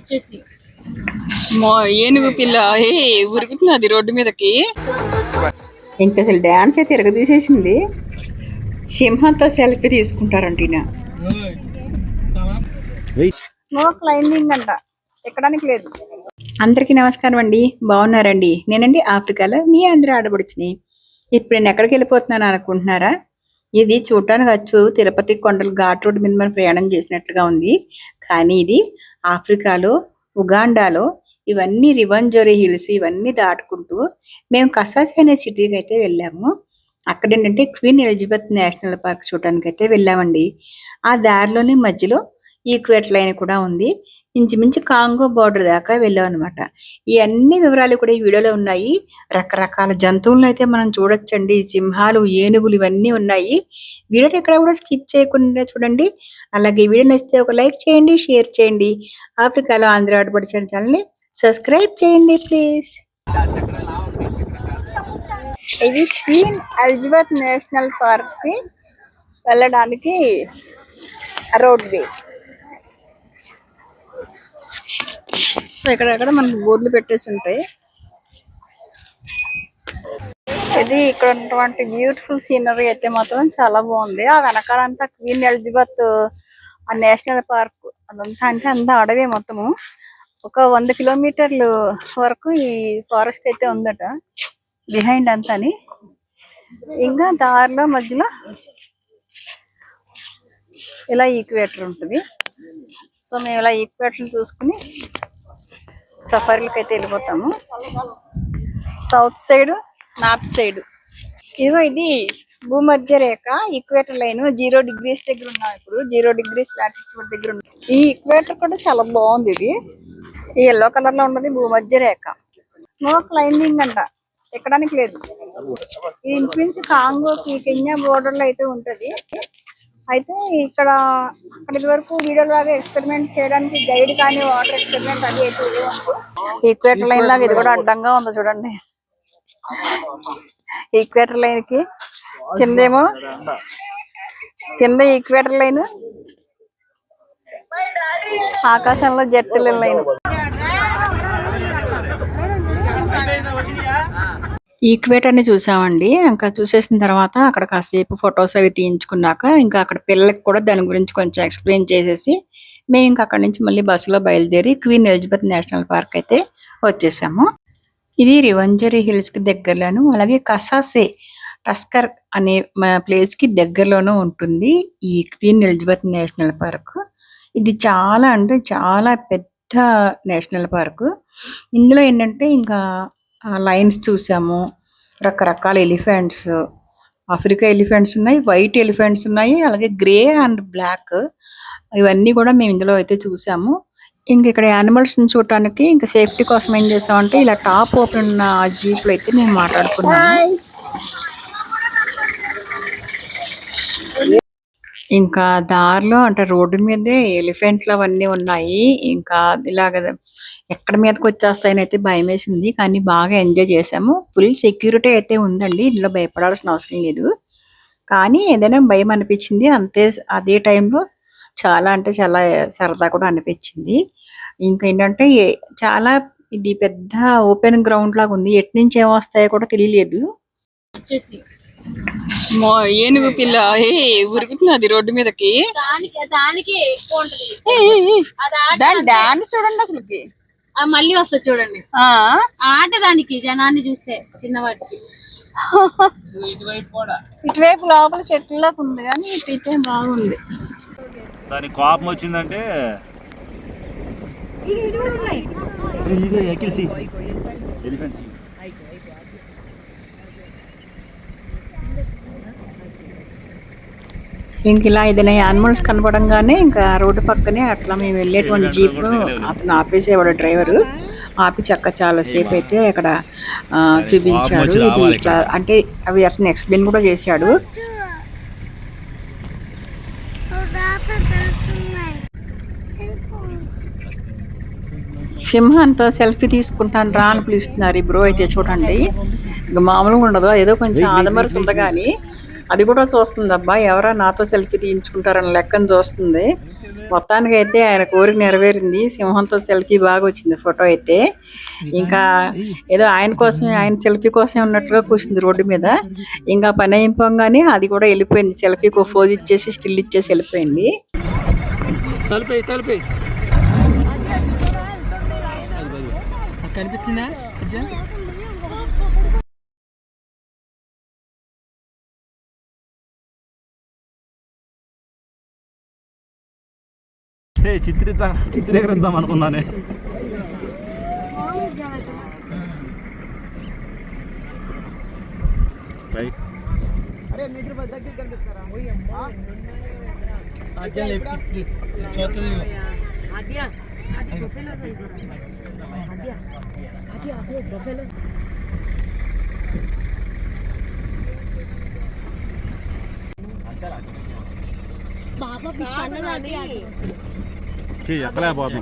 వచ్చేసి. మో ఏనుగు పిల్ల ఏ ఉరుకుతున్నది రోడ్డు మీదకి. ఇంక అసలు డాన్స్ అయితే తిరగదీసేసింది సింహంతో సెల్ఫీ తీసుకుంటారంట ఈయన. నో క్లైంబింగ్ అంట. ఎక్కడానికి లేదు. అందరికీ నమస్కారం అండి. బాగున్నారండి. నేనండి ఆఫ్రికాలో మీ అందరూ ఆడబడుచుని ఇప్పుడు నేను ఎక్కడికి వెళ్ళిపోతున్నాను అనుకుంటున్నారా? ఇది చూడటానికి వచ్చు. తిరుపతి కొండలు ఘాట్ రోడ్ మీద మనం ప్రయాణం చేసినట్లుగా ఉంది. కానీ ఇది ఆఫ్రికాలో ఉగాండాలో ఇవన్నీ రివెంజోరీ హిల్స్ ఇవన్నీ దాటుకుంటూ మేము కసాసి అనే సిటీకి అయితే వెళ్ళాము. అక్కడ ఏంటంటే క్వీన్ ఎలిజబెత్ నేషనల్ పార్క్ చూడడానికి అయితే వెళ్ళామండి. ఆ దారిలోనే మధ్యలో ఈక్వేట్ లైన్ కూడా ఉంది. ఇంచుమించు కాంగో బార్డర్ దాకా వెళ్ళాం అనమాట ఈ అన్ని వివరాలు కూడా ఈ వీడియోలో ఉన్నాయి. రకరకాల జంతువులను అయితే మనం చూడొచ్చండి. సింహాలు ఏనుగులు ఇవన్నీ ఉన్నాయి. వీడియో ఎక్కడ కూడా స్కిప్ చేయకుండా చూడండి. అలాగే వీడియో నచ్చితే ఒక లైక్ చేయండి షేర్ చేయండి. ఆఫ్రికాలో ఆంధ్ర ఆడపడిచిన ఛానల్ని సబ్స్క్రైబ్ చేయండి ప్లీజ్. ఇది క్వీన్ ఎలిజబెత్ నేషనల్ పార్క్కి వెళ్ళడానికి రోడ్ వే సో ఎక్కడెక్కడ మనకి బోర్డులు పెట్టేసి ఉంటాయి. ఇది ఇక్కడ ఉన్నటువంటి బ్యూటిఫుల్ సీనరీ అయితే మాత్రం చాలా బాగుంది. ఆ వెనకాలంతా క్వీన్ ఎలిజబెత్ ఆ నేషనల్ పార్క్ అదంతా అంటే అంతా అడవి మొత్తము. ఒక వంద కిలోమీటర్లు వరకు ఈ ఫారెస్ట్ అయితే ఉందట బిహైండ్ అంతాని. ఇంకా దారిలో మధ్యలో ఇలా ఈక్వేటర్ ఉంటుంది. సో మేము ఇలా ఈక్వేటర్ చూసుకుని సఫారీలకు అయితే వెళ్ళిపోతాము. సౌత్ సైడ్ నార్త్ సైడ్ ఇదిగో ఇది భూమధ్య రేఖ ఈక్వేటర్ లైన్ జీరో డిగ్రీస్ దగ్గర ఉన్నాం ఇప్పుడు. జీరో డిగ్రీస్ లాటిట్యూడ్ దగ్గర ఉన్నాం. ఈ ఈక్వేటర్ కూడా చాలా బాగుంది ఇది. ఈ ఎల్లో కలర్లో ఉన్నది భూమధ్య రేఖ. నో క్లైంబింగ్ అంట. ఎక్కడానికి లేదు. ఇది ఇంచుమించు కాంగోకి కెన్యా బోర్డర్లో అయితే ఉంటది. అయితే ఇక్కడ అక్కడ వరకు వీడియో లాగా ఎక్స్పెరిమెంట్ చేయడానికి గైడ్ కానీ వాటర్ ఎక్స్పెరిమెంట్ అది అయితే ఈక్వేటర్ లైన్ లాగా ఇది కూడా అడ్డంగా ఉంది చూడండి. ఈక్వేటర్ లైన్కి కిందేమో? కింద ఈక్వేటర్ లైన్ ఆకాశంలో జట్టుల లైన్ ఈక్వేటర్ని చూసామండి. ఇంకా చూసేసిన తర్వాత అక్కడ కాసేపు ఫొటోస్ అవి తీయించుకున్నాక ఇంకా అక్కడ పిల్లలకి కూడా దాని గురించి కొంచెం ఎక్స్ప్లెయిన్ చేసేసి మేము ఇంకా అక్కడ నుంచి మళ్ళీ బస్సులో బయలుదేరి క్వీన్ ఎలిజబెత్ నేషనల్ పార్క్ అయితే వచ్చేసాము. ఇది రివంజరీ హిల్స్కి దగ్గరలోను అలాగే కసాసే టస్కర్ అనే ప్లేస్కి దగ్గరలోనూ ఉంటుంది ఈ క్వీన్ ఎలిజబెత్ నేషనల్ పార్క్. ఇది చాలా అంటే చాలా పెద్ద నేషనల్ పార్క్. ఇందులో ఏంటంటే ఇంకా లైన్స్ చూసాము. రకరకాల ఎలిఫెంట్స్ ఆఫ్రికా ఎలిఫెంట్స్ ఉన్నాయి వైట్ ఎలిఫెంట్స్ ఉన్నాయి అలాగే గ్రే అండ్ బ్లాక్. ఇవన్నీ కూడా మేము ఇందులో అయితే చూసాము. ఇంక ఇక్కడ యానిమల్స్ని చూడటానికి ఇంకా సేఫ్టీ కోసం ఏం చేసామంటే ఇలా టాప్ ఓపెన్ ఉన్న జీప్లో అయితే మేము మాట్లాడుకున్నాము. ఇంకా దారిలో అంటే రోడ్డు మీదే ఎలిఫెంట్లు అవన్నీ ఉన్నాయి. ఇంకా ఇలాగ ఎక్కడ మీదకి వచ్చేస్తాయని అయితే భయం వేసింది కానీ బాగా ఎంజాయ్ చేసాము. ఫుల్ సెక్యూరిటీ అయితే ఉందండి. ఇందులో భయపడాల్సిన అవసరం లేదు. కానీ ఏదైనా భయం అనిపించింది. అంతే అదే టైంలో చాలా అంటే చాలా సరదా కూడా అనిపించింది. ఇంకా ఏంటంటే చాలా ఇది పెద్ద ఓపెన్ గ్రౌండ్ లాగా ఉంది. ఎటు నుంచి ఏమొస్తాయో కూడా తెలియలేదు. వచ్చేసి ఏనుగు పిల్ల ఏ ఉరుకుతున్నది రోడ్డు మీదకి దాని డాన్స్ చూడండి అసలుకి ఆ మళ్ళీ వస్తుంది చూడండి ఆట దానికి జనాన్ని చూస్తే చిన్నవాటికి ఇటువైపు లోపల చెట్లలోకి ఉంది కానీ ఇటు ఇటే బాగుంది దానికి కోపం వచ్చిందంటే ఎలిఫెంట్స్ ఇంక ఇలా ఏదైనా యానిమల్స్ కనపడంగానే ఇంకా రోడ్డు పక్కనే అట్లా మేము వెళ్ళేటువంటి జీప్ను అతను ఆపేసేవాడు డ్రైవర్. ఆపి చక్క చాలా సేపు అయితే అక్కడ చూపించాడు. ఇది ఇట్లా అంటే అవి అతను ఎక్స్ప్లెయిన్ కూడా చేశాడు. సింహంతో సెల్ఫీ తీసుకుంటాను రా అని పిలుస్తున్నారు ఈ బ్రో అయితే చూడండి. ఇక మామూలుగా ఉండదు. ఏదో కొంచెం ఆదమరసి ఉంది కానీ అది కూడా చూస్తుంది అబ్బా ఎవరా నాతో సెల్ఫీ తీయించుకుంటారని లెక్కను చూస్తుంది. మొత్తానికి అయితే ఆయన కోరిక నెరవేరింది. సింహంతో సెల్ఫీ బాగా వచ్చింది ఫోటో అయితే. ఇంకా ఏదో ఆయన కోసం ఆయన సెల్ఫీ కోసం ఉన్నట్లుగా కూర్చుంది రోడ్డు మీద. ఇంకా పని అయిపోగానే అది కూడా వెళ్ళిపోయింది. సెల్ఫీకి ఫోజ్ ఇచ్చేసి స్టిల్ ఇచ్చేసి వెళ్ళిపోయింది. తలుపే తలుపే. కనిపించిందా ఏ చిత్రిత చిత్రీకరిద్దాం అనుకున్నానే. Bye.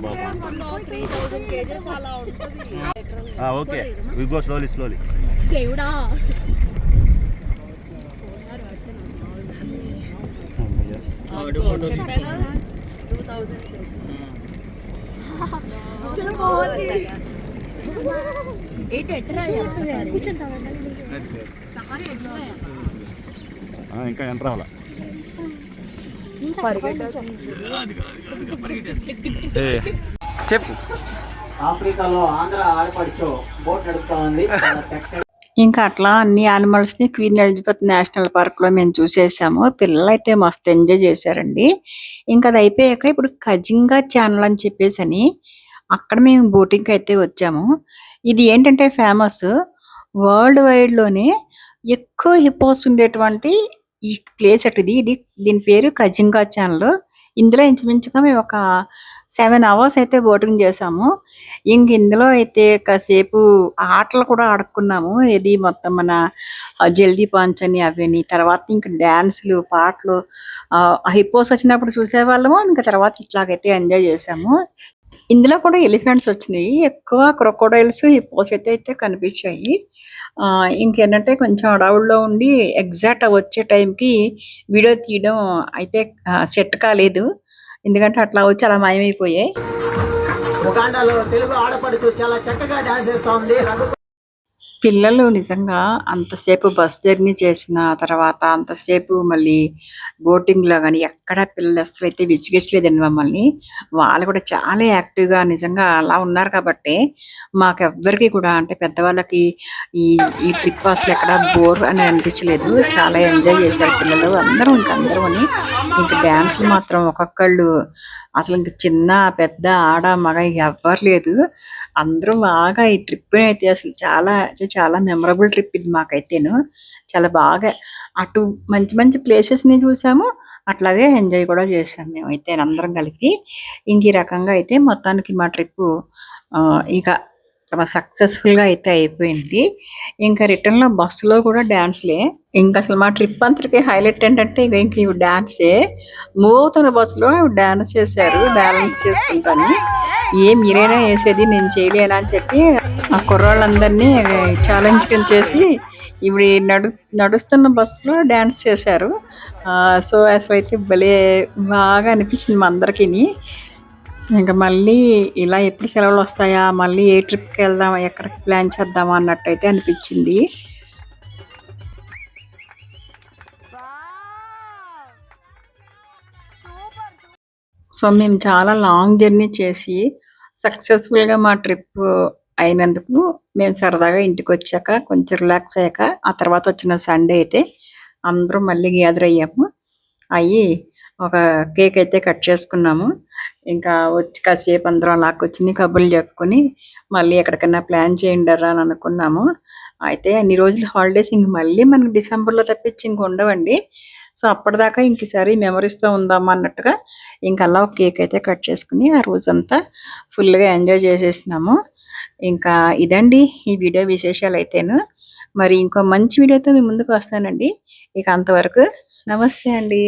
Babu. Okay. We go slowly slowly దేవుడా. ఆవిడ ఫోటో ఆ, ఇంకా ఎంటర్ అవ్వాల? చెప్పు ఆఫ్రికాలో ఆంధ్ర ఆడపడుచు బోట్ నడుపుతా ఉంది ఇంకా అట్లా అన్ని యానిమల్స్ని క్వీన్ ఎలిజబెత్ నేషనల్ పార్క్లో మేము చూసేసాము. పిల్లలు అయితే మస్తు ఎంజాయ్ చేశారండి. ఇంకా అది అయిపోయాక ఇప్పుడు కజింగా ఛానల్ అని చెప్పేసి అని అక్కడ మేము బోటింగ్ అయితే వచ్చాము. ఇది ఏంటంటే ఫేమస్ వరల్డ్ వైడ్లోనే ఎక్కువ హిపోస్ ఉండేటువంటి ఈ ప్లేస్ అటు ఇది ఇది దీని పేరు కజింగా ఛానల్ ఇందులో ఇంచుమించుగా మేము ఒక సెవెన్ అవర్స్ అయితే బోటింగ్ చేసాము ఇంక ఇందులో అయితే కాసేపు ఆటలు కూడా ఆడుకున్నాము. ఇది మొత్తం మన జల్దీ పంచ్ అని అవని తర్వాత ఇంకా డ్యాన్స్లు పాటలు హిప్పోస్ వచ్చినప్పుడు చూసేవాళ్ళము. ఇంకా తర్వాత ఇట్లాగైతే ఎంజాయ్ చేసాము ఇందులో కూడా ఎలిఫెంట్స్ వచ్చినాయి. ఎక్కువ క్రొకోడైల్స్ హిపోస్ అయితే అయితే కనిపించాయి ఇంకేంటంటే కొంచెం అడవుల్లో ఉండి ఎగ్జాక్ట్ వచ్చే టైంకి వీడియో తీయడం అయితే సెట్ కాలేదు. ఎందుకంటే అట్లా వచ్చి అలా మాయమైపోయాయి. తెలుగు ఆడపడుచు చాలా చక్కగా డాన్స్ చేస్తా ఉంది. పిల్లలు నిజంగా అంతసేపు బస్ జర్నీ చేసిన తర్వాత అంతసేపు మళ్ళీ బోటింగ్లో కానీ ఎక్కడ పిల్లలు అసలు అయితే విసిగించలేదండి మమ్మల్ని. వాళ్ళు కూడా చాలా యాక్టివ్గా నిజంగా అలా ఉన్నారు కాబట్టి మాకు ఎవ్వరికీ కూడా అంటే పెద్దవాళ్ళకి ఈ ఈ ట్రిప్ అసలు ఎక్కడ బోర్ అని అనిపించలేదు. చాలా ఎంజాయ్ చేశారు పిల్లలు అందరూ ఇంకా అందరూ అని డ్యాన్స్లు డాన్స్లు మాత్రం ఒక్కొక్కళ్ళు అసలు ఇంక చిన్న పెద్ద ఆడ మగ ఎవ్వరు లేదు. అందరూ బాగా ఈ ట్రిప్ అయితే అసలు చాలా అంటే చాలా మెమరబుల్ ట్రిప్ ఇది మాకైతేను. చాలా బాగా అటు మంచి మంచి ప్లేసెస్ని చూసాము. అట్లాగే ఎంజాయ్ కూడా చేసాం మేమైతే అందరం కలిపి. ఇంక ఈ రకంగా అయితే మొత్తానికి మా ట్రిప్పు ఇక సక్సెస్ఫుల్గా అయితే అయిపోయింది. ఇంకా రిటర్న్లో బస్సులో కూడా డ్యాన్స్లే ఇంకా అసలు మా ట్రిప్ అంతటికి హైలైట్ ఏంటంటే ఇక ఇంక ఇవి డ్యాన్సే మూవ్ అవుతున్న బస్సులో డ్యాన్స్ చేశారు బ్యాలెన్స్ చేసుకుంటాను. ఏ మీరైనా వేసేది నేను చేయలేనా అని చెప్పి ఆ కుర్రాళ్ళందరినీ ఛాలెంజ్ చేసి ఇప్పుడు నడు నడుస్తున్న బస్సులో డ్యాన్స్ చేశారు. సో అసలు అయితే భలే బాగా అనిపించింది మా అందరికీ ఇంకా మళ్ళీ ఇలా ఎప్పుడు సెలవులు వస్తాయా? మళ్ళీ ఏ ట్రిప్కి వెళ్దాం ఎక్కడికి ప్లాన్ చేద్దామా? అన్నట్టయితే అనిపించింది. సో మేము చాలా లాంగ్ జర్నీ చేసి సక్సెస్ఫుల్గా మా ట్రిప్ అయినందుకు మేము సరదాగా ఇంటికి వచ్చాక కొంచెం రిలాక్స్ అయ్యాక ఆ తర్వాత వచ్చిన సండే అయితే అందరూ మళ్ళీ గ్యాదర్ అయ్యాము. అయ్యి ఒక కేక్ అయితే కట్ చేసుకున్నాము. ఇంకా వచ్చి కాసేపు అందరం లాక్కొచ్చి కబుర్లు చెప్పుకొని మళ్ళీ ఎక్కడికైనా ప్లాన్ చేయండి రా అని అనుకున్నాము. అయితే అన్ని రోజులు హాలిడేస్ ఇంక మళ్ళీ మనకు డిసెంబర్లో తప్పించి ఇంక ఉండవండి. సో అప్పటిదాకా ఇంక ఈసారి మెమరీస్తో ఉందామా అన్నట్టుగా ఇంక అలా ఒక కేక్ అయితే కట్ చేసుకుని ఆ రోజంతా ఫుల్గా ఎంజాయ్ చేసేసినాము. ఇంకా ఇదండి ఈ వీడియో విశేషాలు అయితేను. మరి ఇంకో మంచి వీడియోతో మీ ముందుకు వస్తానండి. ఇక అంతవరకు నమస్తే అండి.